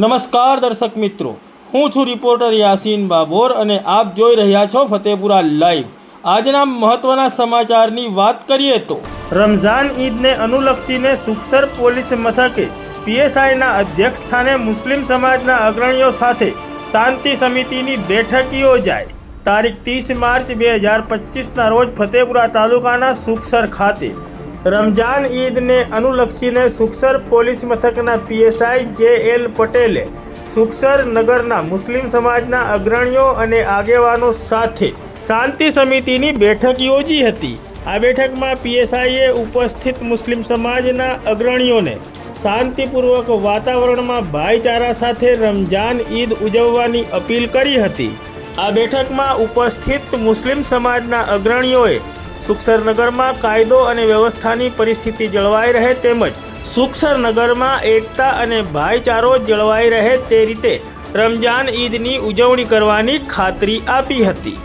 નમસ્કાર દર્શક મિત્રો. હું છું રિપોર્ટર યાસીન બાબોર અને આપ જોઈ રહ્યા છો ફતેપુરા લાઈવ. આજના મહત્વના સમાચારની વાત કરીએ તો રમઝાન ઈદને અનુલક્ષીને સુખસર પોલીસ મથકે પીએસઆઈના અધ્યક્ષ સ્થાને મુસ્લિમ સમાજના અગ્રણીઓ સાથે શાંતિ સમિતિની બેઠક યોજાઈ. તારીખ ત્રીસ માર્ચ બે હજાર પચીસના રોજ ફતેપુરા તાલુકાના સુખસર ખાતે રમજાન ઈદને અનુલક્ષીને સુખસર પોલીસ મથકના પીએસઆઈ જે એલ પટેલે સુખસર નગરના મુસ્લિમ સમાજના અગ્રણીઓ અને આગેવાનો સાથે શાંતિ સમિતિની બેઠક યોજી હતી. આ બેઠકમાં પીએસઆઈએ ઉપસ્થિત મુસ્લિમ સમાજના અગ્રણીઓને શાંતિપૂર્વક વાતાવરણમાં ભાઈચારા સાથે રમજાન ઈદ ઉજવવાની અપીલ કરી હતી. આ બેઠકમાં ઉપસ્થિત મુસ્લિમ સમાજના અગ્રણીઓએ સુખસર નગરમાં કાયદો અને વ્યવસ્થાની પરિસ્થિતિ જળવાઈ રહે તેમજ સુખસરનગરમાં એકતા અને ભાઈચારો જળવાઈ રહે તે રીતે રમજાન ઈદની ઉજવણી કરવાની ખાતરી આપી હતી.